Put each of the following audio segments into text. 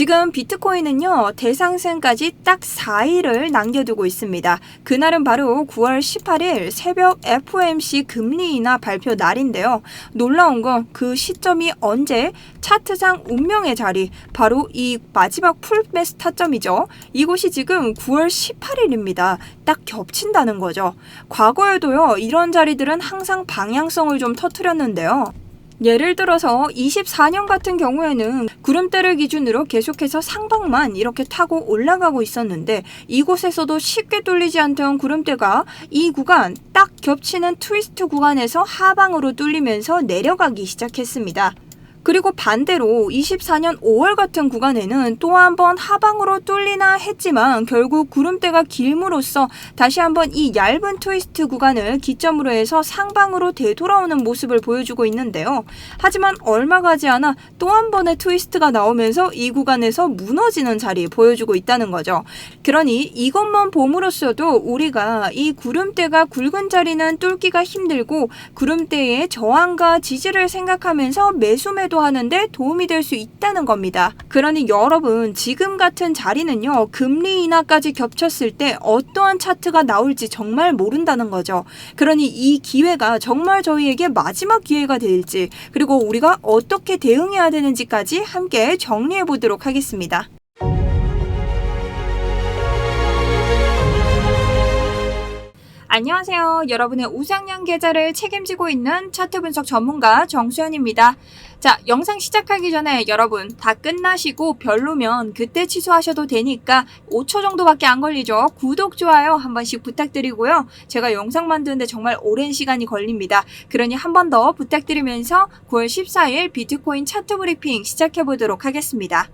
지금 비트코인은요, 대상승까지 딱 4일을 남겨두고 있습니다. 그날은 바로 9월 18일 새벽 FOMC 금리 인하 발표 날인데요. 놀라운 건 그 시점이 언제 차트상 운명의 자리, 바로 이 마지막 풀매스 타점이죠. 이곳이 지금 9월 18일입니다. 딱 겹친다는 거죠. 과거에도요, 이런 자리들은 항상 방향성을 좀 터트렸는데요. 예를 들어서 24년 같은 경우에는 구름대를 기준으로 계속해서 상방만 이렇게 타고 올라가고 있었는데 이곳에서도 쉽게 뚫리지 않던 구름대가 이 구간 딱 겹치는 트위스트 구간에서 하방으로 뚫리면서 내려가기 시작했습니다. 그리고 반대로 24년 5월 같은 구간에는 또 한 번 하방으로 뚫리나 했지만 결국 구름대가 길므로써 다시 한번 이 얇은 트위스트 구간을 기점으로 해서 상방으로 되돌아오는 모습을 보여주고 있는데요. 하지만 얼마 가지 않아 또 한 번의 트위스트가 나오면서 이 구간에서 무너지는 자리 보여주고 있다는 거죠. 그러니 이것만 봄으로써도 우리가 이 구름대가 굵은 자리는 뚫기가 힘들고 구름대의 저항과 지지를 생각하면서 매수매 도 하는데 도움이 될 수 있다는 겁니다. 그러니 여러분 지금 같은 자리는요 금리 인하까지 겹쳤을 때 어떠한 차트가 나올지 정말 모른다는 거죠. 그러니 이 기회가 정말 저희에게 마지막 기회가 될지 그리고 우리가 어떻게 대응해야 되는지까지 함께 정리해 보도록 하겠습니다. 안녕하세요. 여러분의 우상향 계좌를 책임지고 있는 차트 분석 전문가 정수현입니다. 자, 영상 시작하기 전에 여러분 다 끝나시고 별로면 그때 취소하셔도 되니까 5초 정도밖에 안 걸리죠. 구독, 좋아요 한 번씩 부탁드리고요. 제가 영상 만드는데 정말 오랜 시간이 걸립니다. 그러니 한 번 더 부탁드리면서 9월 14일 비트코인 차트 브리핑 시작해 보도록 하겠습니다.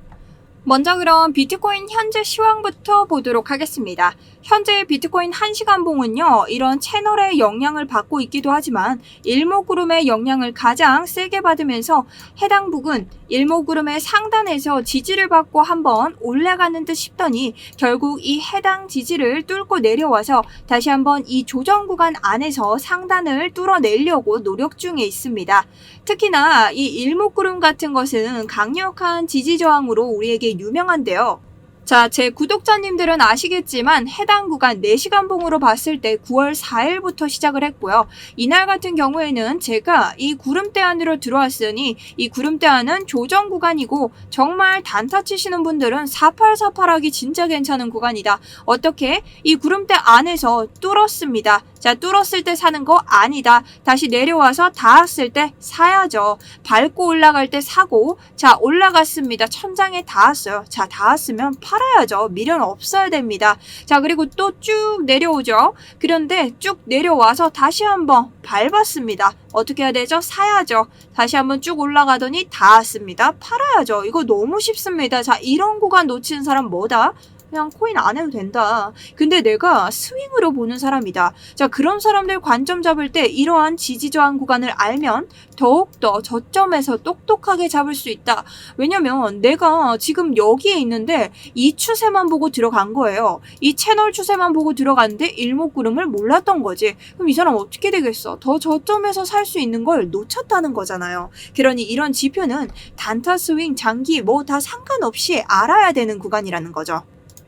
먼저 그럼 비트코인 현재 시황부터 보도록 하겠습니다. 현재 비트코인 1시간 봉은요, 이런 채널의 영향을 받고 있기도 하지만 일목구름의 영향을 가장 세게 받으면서 해당 부근 일목구름의 상단에서 지지를 받고 한번 올라가는 듯 싶더니 결국 이 해당 지지를 뚫고 내려와서 다시 한번 이 조정 구간 안에서 상단을 뚫어내려고 노력 중에 있습니다. 특히나 이 일목구름 같은 것은 강력한 지지 저항으로 우리에게 유명한데요. 자, 제 구독자님들은 아시겠지만 해당 구간 4시간 봉으로 봤을 때 9월 4일부터 시작을 했고요. 이날 같은 경우에는 제가 이 구름대 안으로 들어왔으니 이 구름대 안은 조정 구간이고 정말 단타 치시는 분들은 4848하기 진짜 괜찮은 구간이다. 어떻게? 이 구름대 안에서 뚫었습니다. 자, 뚫었을 때 사는 거 아니다. 다시 내려와서 닿았을 때 사야죠. 밟고 올라갈 때 사고, 자, 올라갔습니다. 천장에 닿았어요. 자, 닿았으면 팔아야죠. 미련 없어야 됩니다. 자, 그리고 또 쭉 내려오죠. 그런데 쭉 내려와서 다시 한번 밟았습니다. 어떻게 해야 되죠? 사야죠. 다시 한번 쭉 올라가더니 닿았습니다. 팔아야죠. 이거 너무 쉽습니다. 자, 이런 구간 놓치는 사람 뭐다? 그냥 코인 안 해도 된다. 근데 내가 스윙으로 보는 사람이다. 자, 그런 사람들 관점 잡을 때 이러한 지지 저항 구간을 알면 더욱더 저점에서 똑똑하게 잡을 수 있다. 왜냐면 내가 지금 여기에 있는데 이 추세만 보고 들어간 거예요. 이 채널 추세만 보고 들어갔는데 일목구름을 몰랐던 거지. 그럼 이 사람 어떻게 되겠어? 더 저점에서 살 수 있는 걸 놓쳤다는 거잖아요. 그러니 이런 지표는 단타 스윙, 장기 뭐 다 상관없이 알아야 되는 구간이라는 거죠.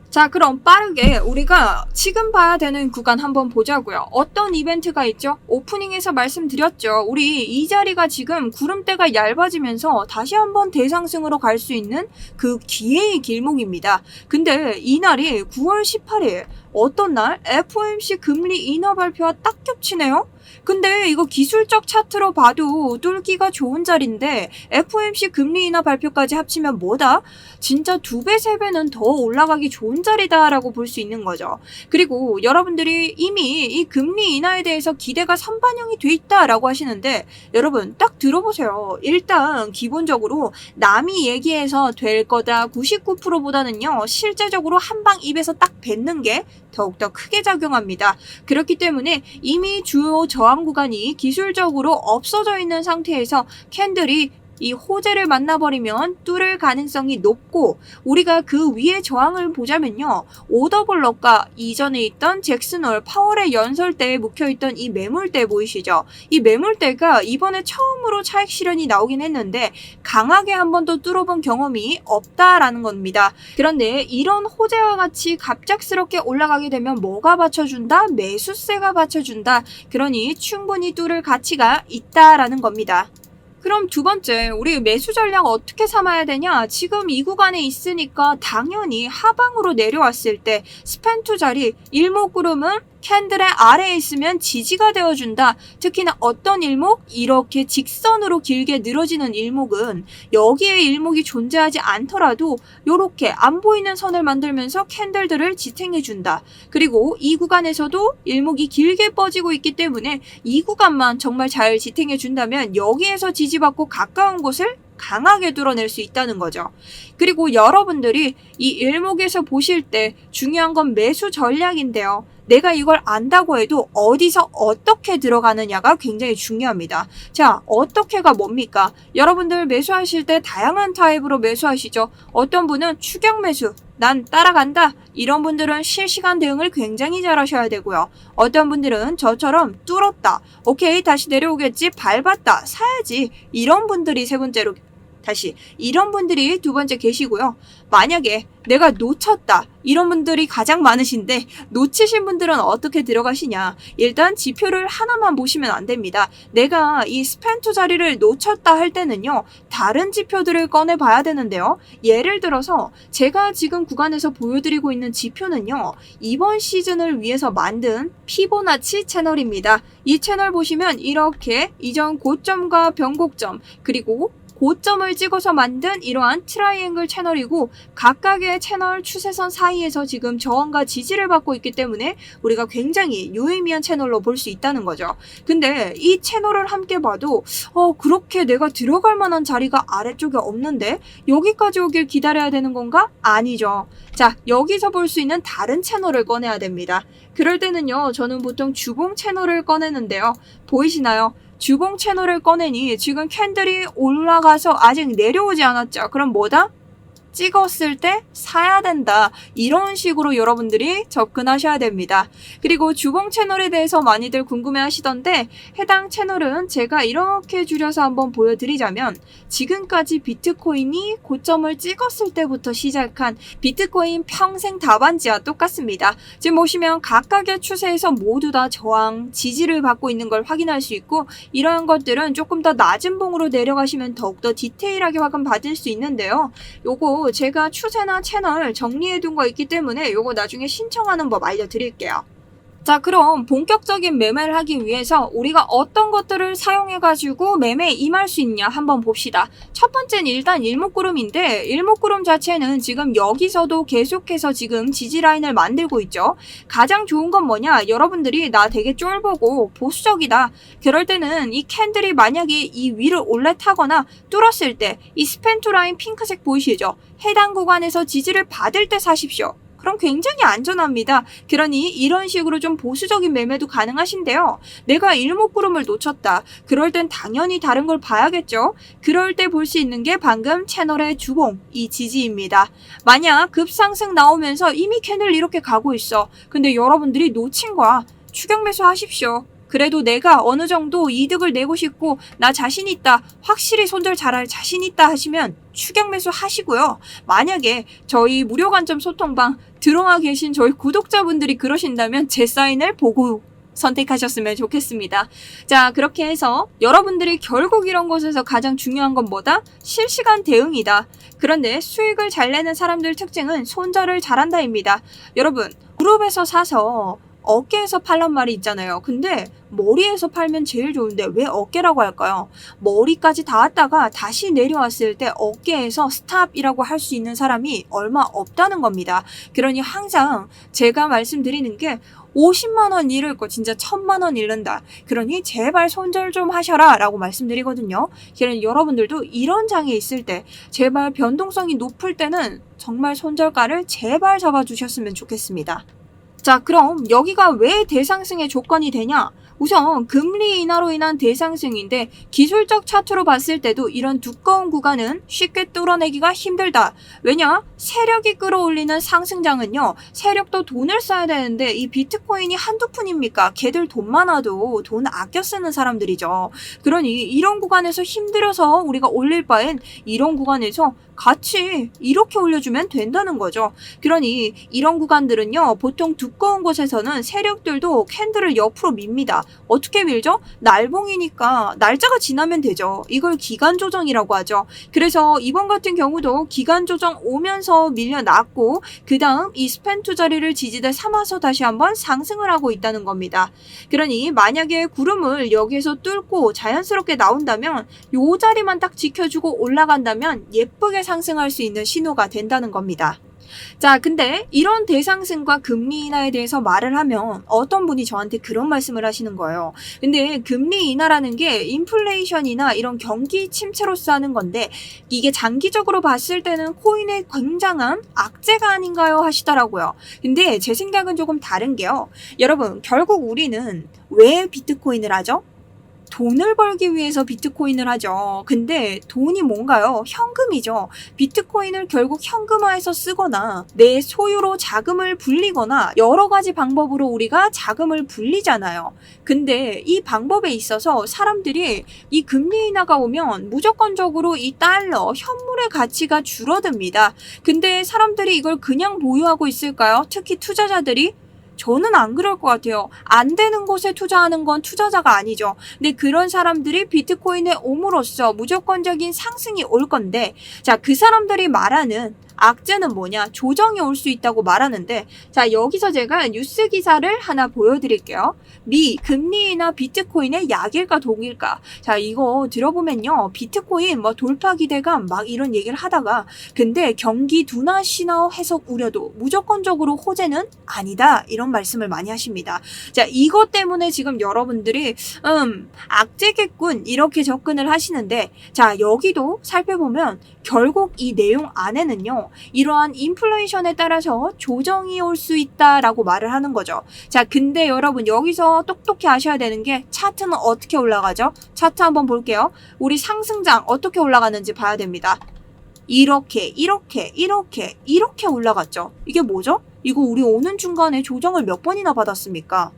자, 그럼 빠르게 우리가 지금 봐야 되는 구간 한번 보자고요. 어떤 이벤트가 있죠? 오프닝에서 말씀드렸죠. 우리 이 자리가 지금 구름대가 얇아지면서 다시 한번 대상승으로 갈 수 있는 그 기회의 길목입니다. 근데 이날이 9월 18일 어떤 날 FOMC 금리 인하 발표와 딱 겹치네요. 근데 이거 기술적 차트로 봐도 뚫기가 좋은 자리인데 FOMC 금리 인하 발표까지 합치면 뭐다? 진짜 두 배, 세 배는 더 올라가기 좋은 자리다라고 볼 수 있는 거죠. 그리고 여러분들이 이미 이 금리 인하에 대해서 기대가 선반영이 돼 있다라고 하시는데 여러분 딱 들어보세요. 일단 기본적으로 남이 얘기해서 될 거다 99%보다는요 실제적으로 한 방 입에서 딱 뱉는 게 더욱더 크게 작용합니다. 그렇기 때문에 이미 주요 저항 구간이 기술적으로 없어져 있는 상태에서 캔들이 이 호재를 만나버리면 뚫을 가능성이 높고 우리가 그 위에 저항을 보자면요. 오더블럭과 이전에 있던 잭슨홀 파월의 연설대에 묵혀있던 이 매물대 보이시죠? 이 매물대가 이번에 처음으로 차익 실현이 나오긴 했는데 강하게 한 번도 뚫어본 경험이 없다라는 겁니다. 그런데 이런 호재와 같이 갑작스럽게 올라가게 되면 뭐가 받쳐준다? 매수세가 받쳐준다. 그러니 충분히 뚫을 가치가 있다라는 겁니다. 그럼 두 번째, 우리 매수 전략 어떻게 삼아야 되냐? 지금 이 구간에 있으니까 당연히 하방으로 내려왔을 때 스펜투 자리 일목구름은 캔들의 아래에 있으면 지지가 되어준다. 특히나 어떤 일목? 이렇게 직선으로 길게 늘어지는 일목은 여기에 일목이 존재하지 않더라도 이렇게 안 보이는 선을 만들면서 캔들들을 지탱해준다. 그리고 이 구간에서도 일목이 길게 뻗지고 있기 때문에 이 구간만 정말 잘 지탱해준다면 여기에서 지지받고 가까운 곳을 강하게 뚫어낼 수 있다는 거죠. 그리고 여러분들이 이 일목에서 보실 때 중요한 건 매수 전략인데요. 내가 이걸 안다고 해도 어디서 어떻게 들어가느냐가 굉장히 중요합니다. 자, 어떻게가 뭡니까? 여러분들 매수하실 때 다양한 타입으로 매수하시죠. 어떤 분은 추격 매수, 난 따라간다. 이런 분들은 실시간 대응을 굉장히 잘 하셔야 되고요. 어떤 분들은 저처럼 뚫었다. 오케이, 다시 내려오겠지. 밟았다. 사야지. 이런 분들이 세 번째로 다시 이런 분들이 두 번째 계시고요. 만약에 내가 놓쳤다. 이런 분들이 가장 많으신데 놓치신 분들은 어떻게 들어가시냐? 일단 지표를 하나만 보시면 안 됩니다. 내가 이 스펜 투 자리를 놓쳤다 할 때는요. 다른 지표들을 꺼내 봐야 되는데요. 예를 들어서 제가 지금 구간에서 보여드리고 있는 지표는요. 이번 시즌을 위해서 만든 피보나치 채널입니다. 이 채널 보시면 이렇게 이전 고점과 변곡점 그리고 고점을 찍어서 만든 이러한 트라이앵글 채널이고 각각의 채널 추세선 사이에서 지금 저항과 지지를 받고 있기 때문에 우리가 굉장히 유의미한 채널로 볼 수 있다는 거죠. 근데 이 채널을 함께 봐도 어 그렇게 내가 들어갈 만한 자리가 아래쪽에 없는데 여기까지 오길 기다려야 되는 건가? 아니죠. 자 여기서 볼 수 있는 다른 채널을 꺼내야 됩니다. 그럴 때는요 저는 보통 주봉 채널을 꺼내는데요. 보이시나요? 주봉 채널을 꺼내니 지금 캔들이 올라가서 아직 내려오지 않았죠. 그럼 뭐다? 찍었을 때 사야 된다. 이런 식으로 여러분들이 접근하셔야 됩니다. 그리고 주봉 채널에 대해서 많이들 궁금해 하시던데 해당 채널은 제가 이렇게 줄여서 한번 보여드리자면 지금까지 비트코인이 고점을 찍었을 때부터 시작한 비트코인 평생 답안지와 똑같습니다. 지금 보시면 각각의 추세에서 모두 다 저항, 지지를 받고 있는 걸 확인할 수 있고 이러한 것들은 조금 더 낮은 봉으로 내려가시면 더욱더 디테일하게 확인 받을 수 있는데요. 요거 제가 추세나 채널 정리해둔 거 있기 때문에 요거 나중에 신청하는 법 알려드릴게요. 자, 그럼 본격적인 매매를 하기 위해서 우리가 어떤 것들을 사용해가지고 매매에 임할 수 있냐 한번 봅시다. 첫 번째는 일단 일목구름인데, 일목구름 자체는 지금 여기서도 계속해서 지금 지지라인을 만들고 있죠. 가장 좋은 건 뭐냐? 여러분들이 나 되게 쫄보고 보수적이다. 그럴 때는 이 캔들이 만약에 이 위를 올라타거나 뚫었을 때 이 스펜투 라인 핑크색 보이시죠? 해당 구간에서 지지를 받을 때 사십시오. 그럼 굉장히 안전합니다. 그러니 이런 식으로 좀 보수적인 매매도 가능하신데요. 내가 일목구름을 놓쳤다. 그럴 땐 당연히 다른 걸 봐야겠죠. 그럴 때 볼 수 있는 게 방금 채널의 주봉, 이 지지입니다. 만약 급상승 나오면서 이미 캔을 이렇게 가고 있어. 근데 여러분들이 놓친 거야. 추격 매수 하십시오. 그래도 내가 어느 정도 이득을 내고 싶고 나 자신 있다. 확실히 손절 잘할 자신 있다 하시면 추격 매수 하시고요. 만약에 저희 무료 관점 소통방 들어와 계신 저희 구독자분들이 그러신다면 제 사인을 보고 선택하셨으면 좋겠습니다. 자, 그렇게 해서 여러분들이 결국 이런 곳에서 가장 중요한 건 뭐다? 실시간 대응이다. 그런데 수익을 잘 내는 사람들 특징은 손절을 잘한다입니다. 여러분, 그룹에서 사서 어깨에서 팔란 말이 있잖아요. 근데 머리에서 팔면 제일 좋은데 왜 어깨라고 할까요? 머리까지 닿았다가 다시 내려왔을 때 어깨에서 스탑이라고 할 수 있는 사람이 얼마 없다는 겁니다. 그러니 항상 제가 말씀드리는 게 50만 원 잃을 거 진짜 1000만 원 잃는다. 그러니 제발 손절 좀 하셔라 라고 말씀드리거든요. 그러니 여러분들도 이런 장에 있을 때 제발 변동성이 높을 때는 정말 손절가를 제발 잡아주셨으면 좋겠습니다. 자, 그럼 여기가 왜 대상승의 조건이 되냐? 우선 금리 인하로 인한 대상승인데 기술적 차트로 봤을 때도 이런 두꺼운 구간은 쉽게 뚫어내기가 힘들다. 왜냐? 세력이 끌어올리는 상승장은요. 세력도 돈을 써야 되는데 이 비트코인이 한두 푼입니까? 걔들 돈 많아도 돈 아껴 쓰는 사람들이죠. 그러니 이런 구간에서 힘들어서 우리가 올릴 바엔 이런 구간에서 같이 이렇게 올려주면 된다는 거죠. 그러니 이런 구간들은요, 보통 두꺼운 곳에서는 세력들도 캔들을 옆으로 밉니다. 어떻게 밀죠? 날봉이니까 날짜가 지나면 되죠. 이걸 기간 조정이라고 하죠. 그래서 이번 같은 경우도 기간 조정 오면서 밀려났고, 그 다음 이 스펜 투 자리를 지지대 삼아서 다시 한번 상승을 하고 있다는 겁니다. 그러니 만약에 구름을 여기에서 뚫고 자연스럽게 나온다면 요 자리만 딱 지켜주고 올라간다면 예쁘게 상승할 수 있는 신호가 된다는 겁니다. 자, 근데 이런 대상승과 금리 인하에 대해서 말을 하면 어떤 분이 저한테 그런 말씀을 하시는 거예요. 근데 금리 인하라는 게 인플레이션이나 이런 경기 침체로서 하는 건데 이게 장기적으로 봤을 때는 코인의 굉장한 악재가 아닌가요? 하시더라고요. 근데 제 생각은 조금 다른 게요. 여러분, 결국 우리는 왜 비트코인을 하죠? 돈을 벌기 위해서 비트코인을 하죠. 근데 돈이 뭔가요? 현금이죠. 비트코인을 결국 현금화해서 쓰거나 내 소유로 자금을 불리거나 여러 가지 방법으로 우리가 자금을 불리잖아요. 근데 이 방법에 있어서 사람들이 이 금리 인하가 오면 무조건적으로 이 달러, 현물의 가치가 줄어듭니다. 근데 사람들이 이걸 그냥 보유하고 있을까요? 특히 투자자들이 저는 안 그럴 것 같아요. 안 되는 곳에 투자하는 건 투자자가 아니죠. 근데 그런 사람들이 비트코인에 옴으로써 무조건적인 상승이 올 건데, 자, 그 사람들이 말하는 악재는 뭐냐? 조정이 올 수 있다고 말하는데, 자, 여기서 제가 뉴스 기사를 하나 보여드릴게요. 미, 금리나 비트코인의 약일까 독일까? 자, 이거 들어보면요. 비트코인 뭐 돌파 기대감 막 이런 얘기를 하다가, 근데 경기 둔화 신호 해석 우려도 무조건적으로 호재는 아니다. 이런 말씀을 많이 하십니다. 자, 이것 때문에 지금 여러분들이, 음, 악재겠군. 이렇게 접근을 하시는데, 자, 여기도 살펴보면 결국 이 내용 안에는 요. 이러한 인플레이션에 따라서 조정이 올 수 있다라고 말을 하는 거죠. 자, 근데 여러분 여기서 똑똑히 아셔야 되는 게 차트는 어떻게 올라가죠? 차트 한번 볼게요. 우리 상승장 어떻게 올라가는지 봐야 됩니다. 이렇게, 이렇게, 이렇게, 이렇게 올라갔죠. 이게 뭐죠? 이거 우리 오는 중간에 조정을 몇 번이나 받았습니까?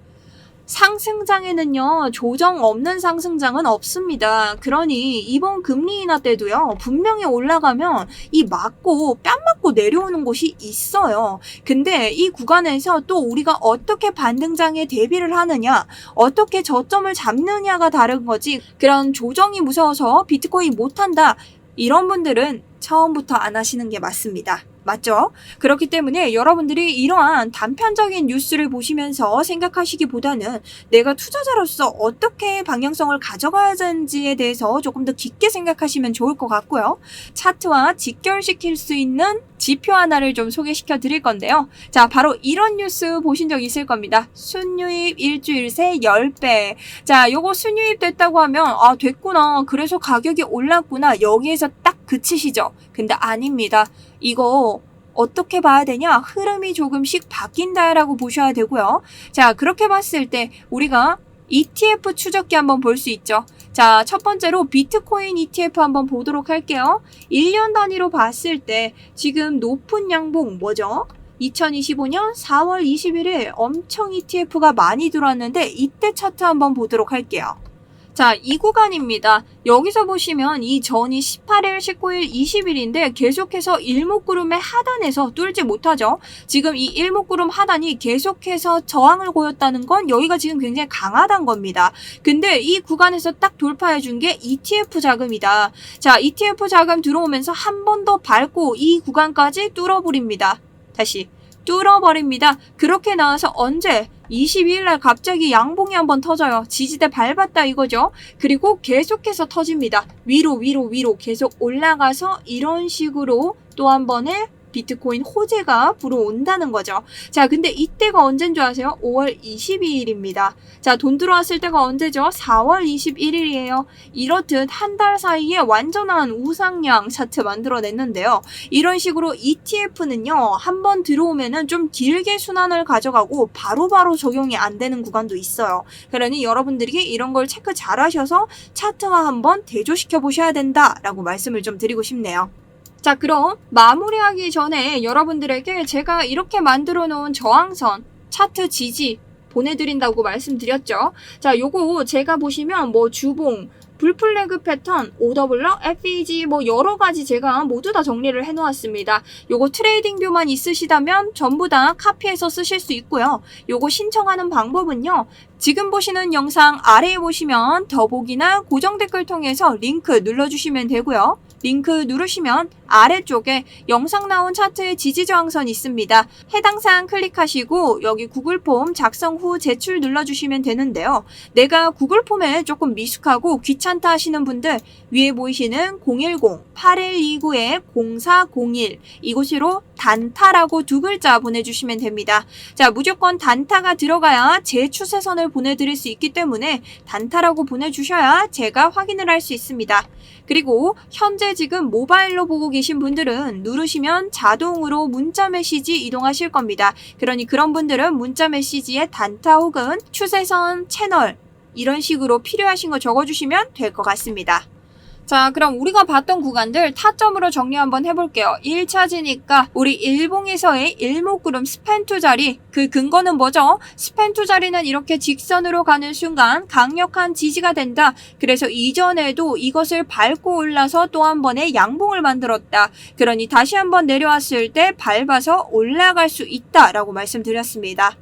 상승장에는요, 조정 없는 상승장은 없습니다. 그러니 이번 금리 인하 때도요, 분명히 올라가면 이 맞고 뺨 맞고 내려오는 곳이 있어요. 근데 이 구간에서 또 우리가 어떻게 반등장에 대비를 하느냐, 어떻게 저점을 잡느냐가 다른 거지. 그런 조정이 무서워서 비트코인 못한다. 이런 분들은 처음부터 안 하시는 게 맞습니다. 맞죠? 그렇기 때문에 여러분들이 이러한 단편적인 뉴스를 보시면서 생각하시기보다는 내가 투자자로서 어떻게 방향성을 가져가야 하는지에 대해서 조금 더 깊게 생각하시면 좋을 것 같고요. 차트와 직결시킬 수 있는 지표 하나를 좀 소개시켜 드릴 건데요. 자, 바로 이런 뉴스 보신 적 있을 겁니다. 순유입 일주일 새 10배. 자, 요거 순유입 됐다고 하면, 아, 됐구나. 그래서 가격이 올랐구나. 여기에서 딱 그치시죠? 근데 아닙니다. 이거 어떻게 봐야 되냐? 흐름이 조금씩 바뀐다라고 보셔야 되고요. 자, 그렇게 봤을 때 우리가 ETF 추적기 한번 볼 수 있죠. 자, 첫 번째로 비트코인 ETF 한번 보도록 할게요. 1년 단위로 봤을 때 지금 높은 양봉 뭐죠? 2025년 4월 21일 엄청 ETF가 많이 들어왔는데 이때 차트 한번 보도록 할게요. 자, 이 구간입니다. 여기서 보시면 이 전이 18일, 19일, 20일인데 계속해서 일목구름의 하단에서 뚫지 못하죠. 지금 이 일목구름 하단이 계속해서 저항을 보였다는 건 여기가 지금 굉장히 강하단 겁니다. 근데 이 구간에서 딱 돌파해 준 게 ETF 자금이다. 자, ETF 자금 들어오면서 한 번 더 밟고 이 구간까지 뚫어버립니다. 다시. 뚫어버립니다. 그렇게 나와서 언제 22일 날 갑자기 양봉이 한번 터져요. 지지대 밟았다 이거죠. 그리고 계속해서 터집니다. 위로 위로 위로 계속 올라가서 이런 식으로 또 한 번의 비트코인 호재가 불어온다는 거죠. 자, 근데 이때가 언제인 줄 아세요? 5월 22일입니다. 자, 돈 들어왔을 때가 언제죠? 4월 21일이에요. 이렇듯 한 달 사이에 완전한 우상향 차트 만들어냈는데요. 이런 식으로 ETF는요, 한 번 들어오면은 좀 길게 순환을 가져가고 바로바로 적용이 안 되는 구간도 있어요. 그러니 여러분들이 이런 걸 체크 잘 하셔서 차트와 한번 대조시켜 보셔야 된다라고 말씀을 좀 드리고 싶네요. 자, 그럼 마무리하기 전에 여러분들에게 제가 이렇게 만들어 놓은 저항선 차트 지지 보내드린다고 말씀드렸죠. 자, 요거 제가 보시면 뭐 주봉, 불플래그 패턴, 오더블럭, FEG 뭐 여러 가지 제가 모두 다 정리를 해 놓았습니다. 요거 트레이딩 뷰만 있으시다면 전부 다 카피해서 쓰실 수 있고요. 요거 신청하는 방법은요. 지금 보시는 영상 아래에 보시면 더보기나 고정 댓글 통해서 링크 눌러주시면 되고요. 링크 누르시면 아래쪽에 영상 나온 차트의 지지 저항선 있습니다. 해당 사항 클릭하시고 여기 구글 폼 작성 후 제출 눌러주시면 되는데요. 내가 구글 폼에 조금 미숙하고 귀찮다 하시는 분들 위에 보이시는 010-8129-0401 이곳으로 단타라고 두 글자 보내주시면 됩니다. 자, 무조건 단타가 들어가야 제 추세선을 보내드릴 수 있기 때문에 단타라고 보내주셔야 제가 확인을 할 수 있습니다. 그리고 현재 지금 모바일로 보고 계신 분들은 누르시면 자동으로 문자 메시지 이동하실 겁니다. 그러니 그런 분들은 문자 메시지에 단타 혹은 추세선 채널 이런 식으로 필요하신 거 적어주시면 될 것 같습니다. 자, 그럼 우리가 봤던 구간들 타점으로 정리 한번 해볼게요. 1차지니까 우리 일봉에서의 일목구름 스펜투 자리 그 근거는 뭐죠? 스펜투 자리는 이렇게 직선으로 가는 순간 강력한 지지가 된다. 그래서 이전에도 이것을 밟고 올라서 또 한 번의 양봉을 만들었다. 그러니 다시 한번 내려왔을 때 밟아서 올라갈 수 있다라고 말씀드렸습니다.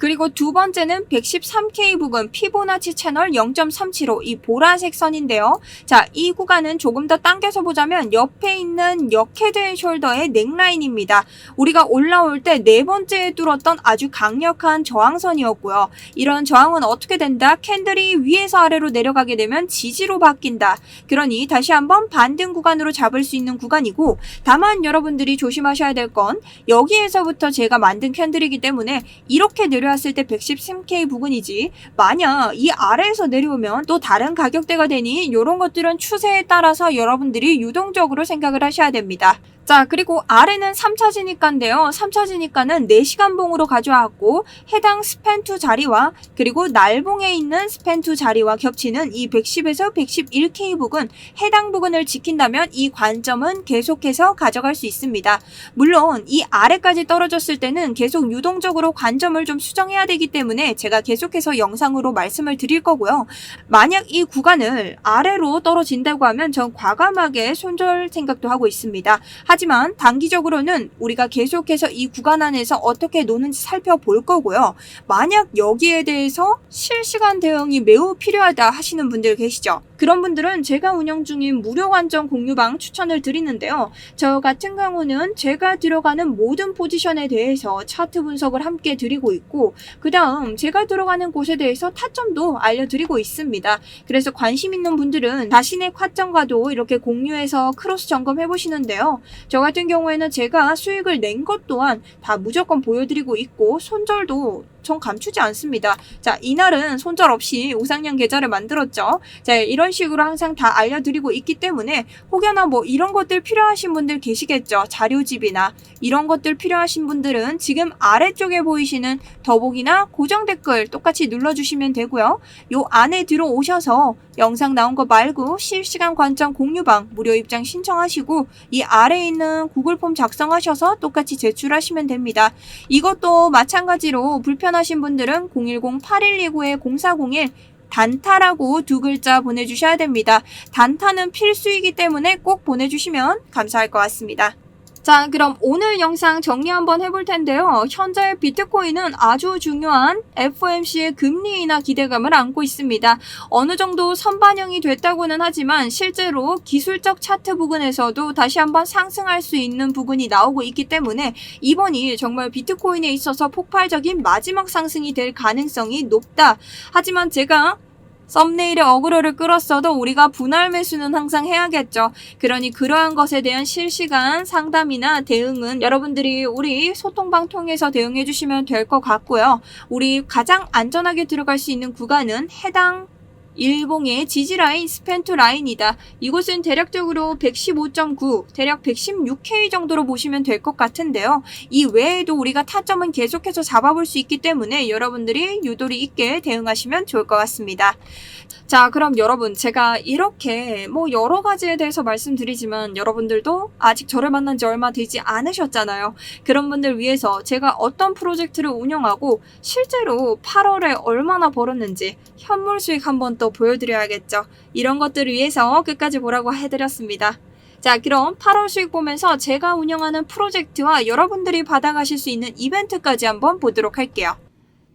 그리고 두 번째는 113K 부근 피보나치 채널 0.375 이 보라색 선인데요. 자, 이 구간은 조금 더 당겨서 보자면 옆에 있는 역헤드 숄더의 넥라인입니다. 우리가 올라올 때 네 번째에 뚫었던 아주 강력한 저항선이었고요. 이런 저항은 어떻게 된다? 캔들이 위에서 아래로 내려가게 되면 지지로 바뀐다. 그러니 다시 한번 반등 구간으로 잡을 수 있는 구간이고 다만 여러분들이 조심하셔야 될 건 여기에서부터 제가 만든 캔들이기 때문에 이렇게 내려 내려왔을 때 113K 부근이지 만약 이 아래에서 내려오면 또 다른 가격대가 되니 이런 것들은 추세에 따라서 여러분들이 유동적으로 생각을 하셔야 됩니다. 자, 그리고 아래는 3차지니까인데요. 3차지니까는 4시간 봉으로 가져왔고 해당 스펜2 자리와 그리고 날봉에 있는 스펜2 자리와 겹치는 이 110에서 111K 부근 해당 부근을 지킨다면 이 관점은 계속해서 가져갈 수 있습니다. 물론 이 아래까지 떨어졌을 때는 계속 유동적으로 관점을 좀 수정해야 되기 때문에 제가 계속해서 영상으로 말씀을 드릴 거고요. 만약 이 구간을 아래로 떨어진다고 하면 전 과감하게 손절 생각도 하고 있습니다. 하지만 단기적으로는 우리가 계속해서 이 구간 안에서 어떻게 노는지 살펴볼 거고요. 만약 여기에 대해서 실시간 대응이 매우 필요하다 하시는 분들 계시죠? 그런 분들은 제가 운영 중인 무료 관점 공유방 추천을 드리는데요. 저 같은 경우는 제가 들어가는 모든 포지션에 대해서 차트 분석을 함께 드리고 있고 그 다음 제가 들어가는 곳에 대해서 타점도 알려드리고 있습니다. 그래서 관심 있는 분들은 자신의 콰점과도 이렇게 공유해서 크로스 점검해 보시는데요. 저 같은 경우에는 제가 수익을 낸 것 또한 다 무조건 보여드리고 있고 손절도 전 감추지 않습니다. 자, 이날은 손절 없이 우상향 계좌를 만들었죠. 자, 이런 식으로 항상 다 알려드리고 있기 때문에 혹여나 뭐 이런 것들 필요하신 분들 계시겠죠. 자료집이나 이런 것들 필요하신 분들은 지금 아래쪽에 보이시는 더보기나 고정 댓글 똑같이 눌러주시면 되고요. 요 안에 들어오셔서 영상 나온 거 말고 실시간 관점 공유방 무료 입장 신청하시고 이 아래에 있는 구글 폼 작성하셔서 똑같이 제출하시면 됩니다. 이것도 마찬가지로 불편 하신 분들은 010-8129-0401 단타라고 두 글자 보내주셔야 됩니다. 단타는 필수이기 때문에 꼭 보내주시면 감사할 것 같습니다. 자, 그럼 오늘 영상 정리 한번 해볼 텐데요. 현재 비트코인은 아주 중요한 FOMC의 금리 인하 기대감을 안고 있습니다. 어느 정도 선반영이 됐다고는 하지만 실제로 기술적 차트 부분에서도 다시 한번 상승할 수 있는 부분이 나오고 있기 때문에 이번이 정말 비트코인에 있어서 폭발적인 마지막 상승이 될 가능성이 높다. 하지만 제가 썸네일에 어그로를 끌었어도 우리가 분할 매수는 항상 해야겠죠. 그러니 그러한 것에 대한 실시간 상담이나 대응은 여러분들이 우리 소통방 통해서 대응해 주시면 될 것 같고요. 우리 가장 안전하게 들어갈 수 있는 구간은 해당 일봉의 지지라인 스펜트 라인이다. 이곳은 대략적으로 115.9, 대략 116K 정도로 보시면 될 것 같은데요. 이 외에도 우리가 타점은 계속해서 잡아볼 수 있기 때문에 여러분들이 유도리 있게 대응하시면 좋을 것 같습니다. 자, 그럼 여러분, 제가 이렇게 뭐 여러 가지에 대해서 말씀드리지만 여러분들도 아직 저를 만난 지 얼마 되지 않으셨잖아요. 그런 분들 위해서 제가 어떤 프로젝트를 운영하고 실제로 8월에 얼마나 벌었는지 현물 수익 한번 또 보여드려야겠죠. 이런 것들을 위해서 끝까지 보라고 해드렸습니다. 자, 그럼 8월 수익 보면서 제가 운영하는 프로젝트와 여러분들이 받아가실 수 있는 이벤트까지 한번 보도록 할게요.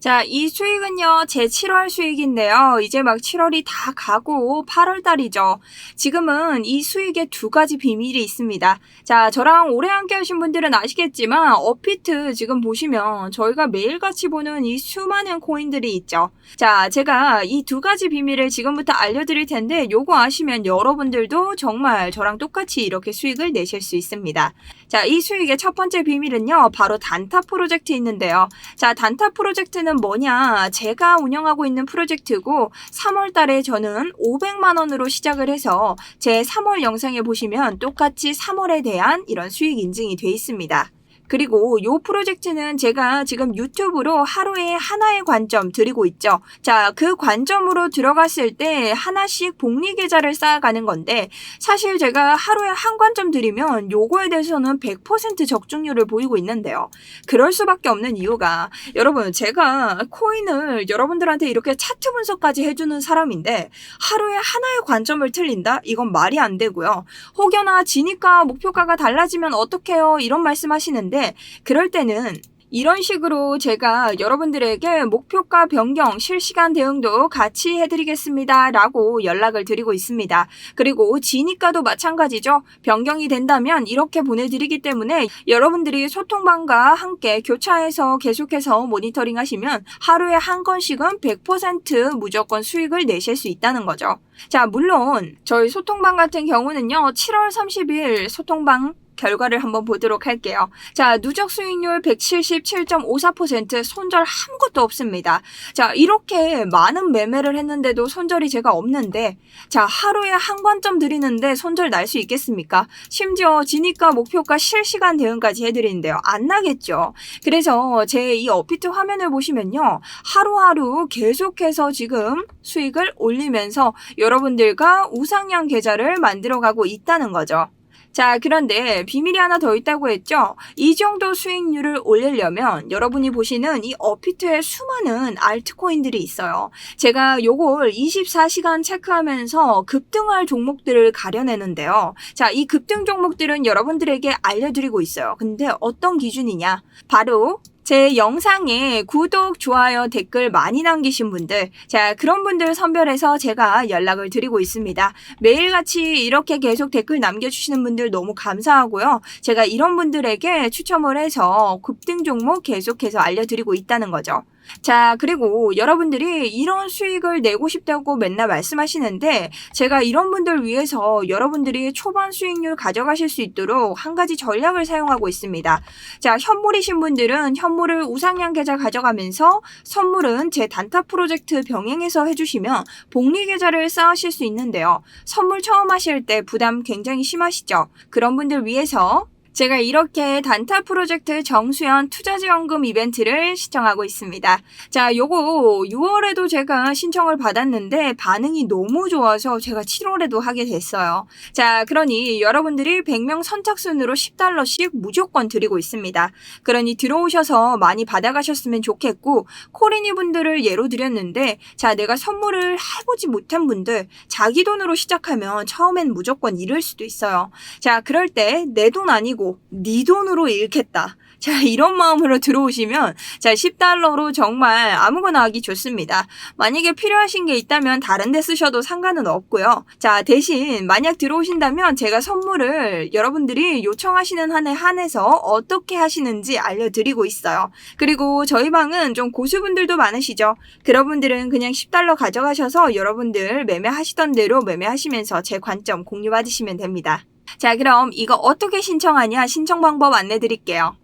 자, 이 수익은요, 제 7월 수익인데요. 이제 막 7월이 다 가고 8월 달이죠. 지금은 이 수익에 두 가지 비밀이 있습니다. 자, 저랑 오래 함께 하신 분들은 아시겠지만, 어피트 지금 보시면 저희가 매일같이 보는 이 수많은 코인들이 있죠. 자, 제가 이 두 가지 비밀을 지금부터 알려드릴 텐데, 요거 아시면 여러분들도 정말 저랑 똑같이 이렇게 수익을 내실 수 있습니다. 자, 이 수익의 첫 번째 비밀은요, 바로 단타 프로젝트 있는데요. 자, 단타 프로젝트는 뭐냐? 제가 운영하고 있는 프로젝트고, 3월 달에 저는 500만 원으로 시작을 해서, 제 3월 영상에 보시면 똑같이 3월에 대한 이런 수익 인증이 돼 있습니다. 그리고 요 프로젝트는 제가 지금 유튜브로 하루에 하나의 관점 드리고 있죠. 자, 그 관점으로 들어갔을 때 하나씩 복리 계좌를 쌓아가는 건데 사실 제가 하루에 한 관점 드리면 요거에 대해서는 100% 적중률을 보이고 있는데요. 그럴 수밖에 없는 이유가 여러분 제가 코인을 여러분들한테 이렇게 차트 분석까지 해주는 사람인데 하루에 하나의 관점을 틀린다? 이건 말이 안 되고요. 혹여나 지니까 목표가가 달라지면 어떡해요? 이런 말씀 하시는데 그럴 때는 이런 식으로 제가 여러분들에게 목표가 변경, 실시간 대응도 같이 해드리겠습니다. 라고 연락을 드리고 있습니다. 그리고 지니까도 마찬가지죠. 변경이 된다면 이렇게 보내드리기 때문에 여러분들이 소통방과 함께 교차해서 계속해서 모니터링 하시면 하루에 한 건씩은 100% 무조건 수익을 내실 수 있다는 거죠. 자, 물론 저희 소통방 같은 경우는요, 7월 30일 소통방 결과를 한번 보도록 할게요. 자, 누적 수익률 177.54% 손절 아무것도 없습니다. 자, 이렇게 많은 매매를 했는데도 손절이 제가 없는데, 자, 하루에 한 관점 드리는데 손절 날 수 있겠습니까? 심지어 지니까 목표가 실시간 대응까지 해드리는데요. 안 나겠죠. 그래서 제 이 어피트 화면을 보시면요. 하루하루 계속해서 지금 수익을 올리면서 여러분들과 우상향 계좌를 만들어가고 있다는 거죠. 자, 그런데 비밀이 하나 더 있다고 했죠? 이 정도 수익률을 올리려면 여러분이 보시는 이 어피트에 수많은 알트코인들이 있어요. 제가 요걸 24시간 체크하면서 급등할 종목들을 가려내는데요. 자, 이 급등 종목들은 여러분들에게 알려드리고 있어요. 근데 어떤 기준이냐? 바로 제 영상에 구독, 좋아요, 댓글 많이 남기신 분들, 자, 그런 분들 선별해서 제가 연락을 드리고 있습니다. 매일같이 이렇게 계속 댓글 남겨주시는 분들 너무 감사하고요. 제가 이런 분들에게 추첨을 해서 급등 종목 계속해서 알려드리고 있다는 거죠. 자, 그리고 여러분들이 이런 수익을 내고 싶다고 맨날 말씀하시는데 제가 이런 분들 위해서 여러분들이 초반 수익률 가져가실 수 있도록 한 가지 전략을 사용하고 있습니다. 자, 현물이신 분들은 현물을 우상향 계좌 가져가면서 선물은 제 단타 프로젝트 병행해서 해주시면 복리 계좌를 쌓으실 수 있는데요. 선물 처음 하실 때 부담 굉장히 심하시죠? 그런 분들 위해서 제가 이렇게 단타 프로젝트 정수연 투자지원금 이벤트를 시청하고 있습니다. 자, 요거 6월에도 제가 신청을 받았는데 반응이 너무 좋아서 제가 7월에도 하게 됐어요. 자, 그러니 여러분들이 100명 선착순으로 10달러씩 무조건 드리고 있습니다. 그러니 들어오셔서 많이 받아가셨으면 좋겠고 코리니 분들을 예로 드렸는데 자, 내가 선물을 해보지 못한 분들 자기 돈으로 시작하면 처음엔 무조건 잃을 수도 있어요. 자, 그럴 때 내 돈 아니고 네 돈으로 잃겠다. 자, 이런 마음으로 들어오시면 자, 10달러로 정말 아무거나 하기 좋습니다. 만약에 필요하신 게 있다면 다른 데 쓰셔도 상관은 없고요. 자, 대신 만약 들어오신다면 제가 선물을 여러분들이 요청하시는 한에 한해서 어떻게 하시는지 알려드리고 있어요. 그리고 저희 방은 좀 고수분들도 많으시죠. 그런 분들은 그냥 10달러 가져가셔서 여러분들 매매하시던 대로 매매하시면서 제 관점 공유 받으시면 됩니다. 자, 그럼 이거 어떻게 신청하냐 신청 방법 안내 드릴게요.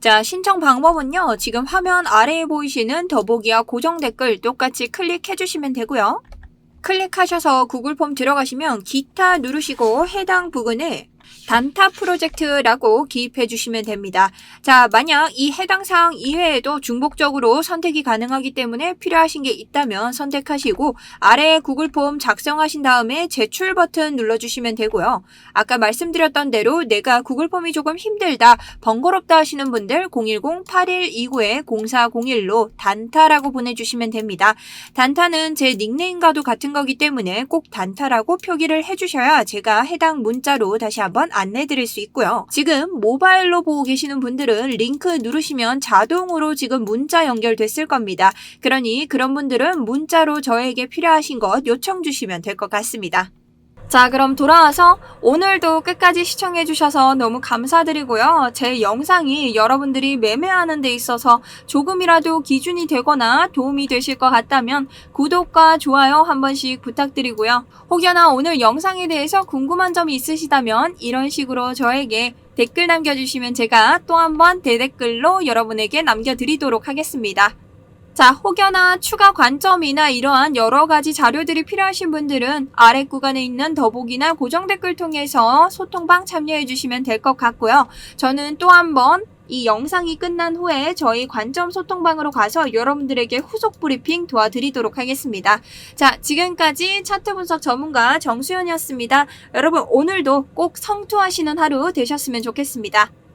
자, 신청 방법은요. 지금 화면 아래에 보이시는 더보기와 고정 댓글 똑같이 클릭해 주시면 되고요. 클릭하셔서 구글 폼 들어가시면 기타 누르시고 해당 부근에 단타 프로젝트라고 기입해 주시면 됩니다. 자, 만약 이 해당 사항 이외에도 중복적으로 선택이 가능하기 때문에 필요하신 게 있다면 선택하시고 아래에 구글 폼 작성하신 다음에 제출 버튼 눌러주시면 되고요. 아까 말씀드렸던 대로 내가 구글 폼이 조금 힘들다, 번거롭다 하시는 분들 010-8129-0401로 단타라고 보내주시면 됩니다. 단타는 제 닉네임과도 같은 거기 때문에 꼭 단타라고 표기를 해주셔야 제가 해당 문자로 다시 한번 안내 드릴 수 있고요. 지금 모바일로 보고 계시는 분들은 링크 누르시면 자동으로 지금 문자 연결됐을 겁니다. 그러니 그런 분들은 문자로 저에게 필요하신 것 요청 주시면 될 것 같습니다. 자, 그럼 돌아와서 오늘도 끝까지 시청해주셔서 너무 감사드리고요. 제 영상이 여러분들이 매매하는 데 있어서 조금이라도 기준이 되거나 도움이 되실 것 같다면 구독과 좋아요 한 번씩 부탁드리고요. 혹여나 오늘 영상에 대해서 궁금한 점이 있으시다면 이런 식으로 저에게 댓글 남겨주시면 제가 또 한 번 대댓글로 여러분에게 남겨드리도록 하겠습니다. 자, 혹여나 추가 관점이나 이러한 여러 가지 자료들이 필요하신 분들은 아래 구간에 있는 더보기나 고정 댓글 통해서 소통방 참여해 주시면 될 것 같고요. 저는 또 한번 이 영상이 끝난 후에 저희 관점 소통방으로 가서 여러분들에게 후속 브리핑 도와드리도록 하겠습니다. 자, 지금까지 차트 분석 전문가 정수연이었습니다. 여러분, 오늘도 꼭 성투하시는 하루 되셨으면 좋겠습니다.